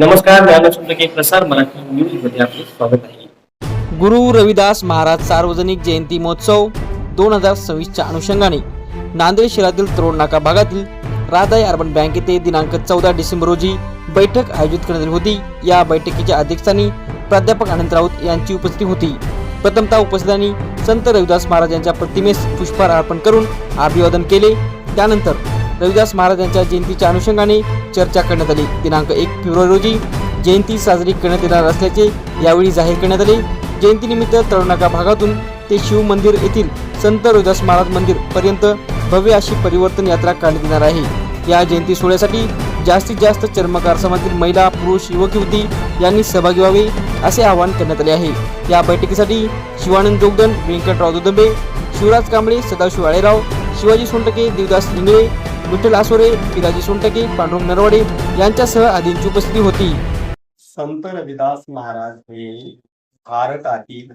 नमस्कार प्रसार मराठी न्यूजमध्ये आपले स्वागत आहे. गुरु रविदास महाराज सार्वजनिक जयंती महोत्सव दोन हजार सव्वीसच्या अनुषंगाने नांदेड शहरातील तरुण नाका भागातील राधाई अर्बन बँक येथे दिनांक चौदा डिसेंबर रोजी बैठक आयोजित करण्यात आली होती. या बैठकीच्या अध्यक्षस्थानी प्राध्यापक अनंत राऊत यांची उपस्थिती होती. प्रथमतः उपस्थितांनी संत रविदास महाराज यांच्या प्रतिमेस पुष्पहार अर्पण करून अभिवादन केले. त्यानंतर रविदास महाराज यांच्या जयंतीच्या अनुषंगाने चर्चा करण्यात आली. दिनांक एक फेब्रुवारी रोजी जयंती साजरी करण्यात येणार असल्याचे यावेळी जाहीर करण्यात आले. जयंतीनिमित्त तळनाका भागातून ते शिव मंदिर येथील संत रविदास महाराज मंदिर पर्यंत भव्य अशी परिवर्तन यात्रा काढण्यात येणार आहे. या जयंती सोहळ्यासाठी जास्तीत जास्त चर्मकार समाजातील महिला पुरुष युवक युवती यांनी सहभागी व्हावे असे आवाहन करण्यात आले आहे. या बैठकीसाठी शिवानंद जोगदन व्यंकटराव दुदंबे शिवराज कांबळे सदाशिव आळेराव शिवाजी सोंटके देवदास लिंगळे विठ्ठल आसोरे पिताजी सोनटके पांडुरंग नरवाडे यांच्यासह आदींची उपस्थिती होती. संत रविदास महाराज हे भारतातील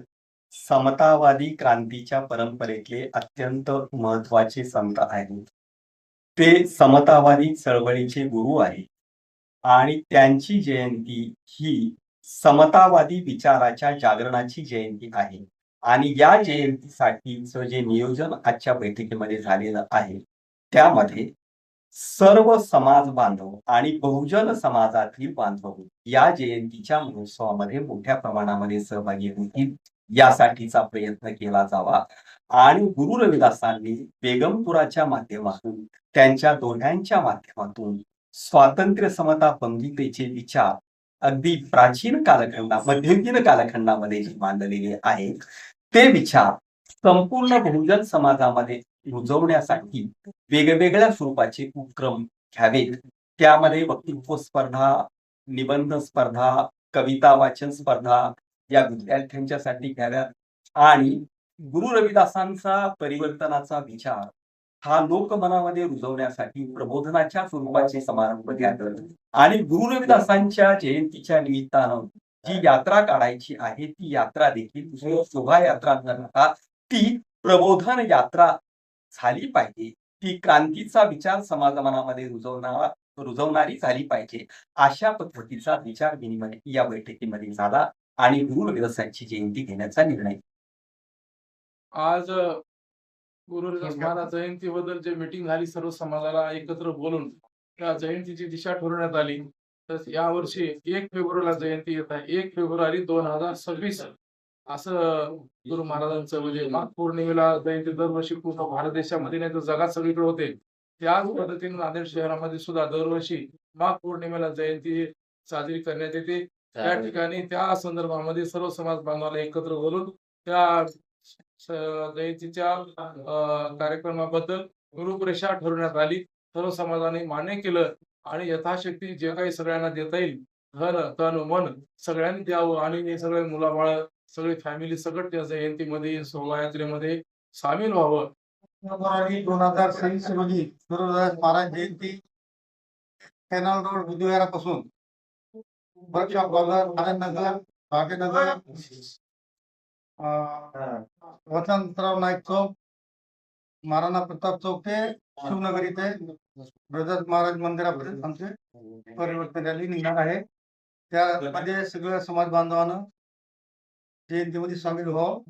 समतावादी क्रांतीच्या परंपरेतले अत्यंत महत्त्वाचे संत आहेत. ते समतावादी चळवळीचे गुरु आहेत. आणि त्यांची जयंती ही समतावादी विचाराच्या जागरणाची जयंती आहे. आणि या जयंतीसाठीचं जे नियोजन आजच्या बैठकीमध्ये झालेलं आहे त्यामध्ये सर्व समाज बांधव आणि बहुजन समाजातील बांधव या जयंतीच्या महोत्सवामध्ये मोठ्या प्रमाणामध्ये सहभागी होतील यासाठीचा प्रयत्न केला जावा. आणि गुरु रविदासांनी बेगमपुराच्या माध्यमातून त्यांच्या दोघांच्या माध्यमातून स्वातंत्र्य समता पंडितेचे विचार अगदी प्राचीन कालखंडा मध्ययुगीन कालखंडामध्ये जे मांडलेले आहेत ते विचार संपूर्ण बहुजन समाजामध्ये रुजवण्यासाठी वेगवेगळ्या स्वरूपाचे उपक्रम घ्यावेत त्यामध्ये वक्तृत्व स्पर्धा निबंध स्पर्धा कविता वाचन स्पर्धा या विद्यार्थ्यांच्यासाठी घ्याव्यात आणि गुरु रविदासांचा परिवर्तनाचा विचार हा लोकमनामध्ये रुजवण्यासाठी प्रबोधनाच्या स्वरूपाचे समारंभ घ्यावेत आणि गुरु रविदासांच्या जयंतीच्या निमित्तानं जी यात्रा काढायची आहे ती यात्रा देखील शोभायात्रा न ती प्रबोधन यात्रा झाली पाहिजे. ती क्रांतीचा विचार समाजमनामध्ये रुजवणारा रुजवणारी झाली पाहिजे. अशा पद्धतीचा विचार विनिमय या बैठकीमध्ये झाला आणि गुरु रविदासांची जयंती घेण्याचा निर्णय आज गुरु महाराज जयंती बद्दल जे मीटिंग झाली सर्व समाजाला एकत्र बोलून त्या जयंतीची दिशा ठरवण्यात आली. तर यावर्षी एक फेब्रुवारीला जयंती येत आहे. एक फेब्रुवारी दोन हजार सव्वीस. असं गुरु महाराजांचं म्हणजे माघ पौर्णिमेला जयंती दरवर्षी पूर्ण भारत देशामध्ये नाही तर जगात सगळीकडे होते. त्याच पद्धतीने नांदेड शहरामध्ये सुद्धा दरवर्षी माघ पौर्णिमेला जयंती साजरी करण्यात येते. त्या ठिकाणी त्या संदर्भामध्ये सर्व समाज बांधवाला एकत्र बोलून त्या जयंतीच्या कार्यक्रमाबद्दल गुरुपरीक्षा ठरवण्यात आली. सर्व समाजाने मान्य केलं आणि यथाशक्ती जे काही सगळ्यांना देता येईल धन तन मन सगळ्यांनी द्यावं आणि हे सगळे मुलाबाळ सगळी फॅमिली सकट त्या जयंतीमध्ये शोभायात्रेमध्ये सामील व्हावं. दोन हजार सव्वीस रोजी गुरुदास महाराज जयंती कॅनल रोड बुधवारापासून. वर्कशॉप बाजार आनंदनगर भाग्यनगर वसंतराव नाईक चौक महाराणा प्रताप चौक ते शिवनगर इथे. ब्रदर महाराज मंदिरापर्यंत आमचे परिवर्तन रॅली निघणार आहे. त्यामध्ये म्हणजे सगळ्या समाज बांधवानं जयंतीमध्ये सामील व्हावं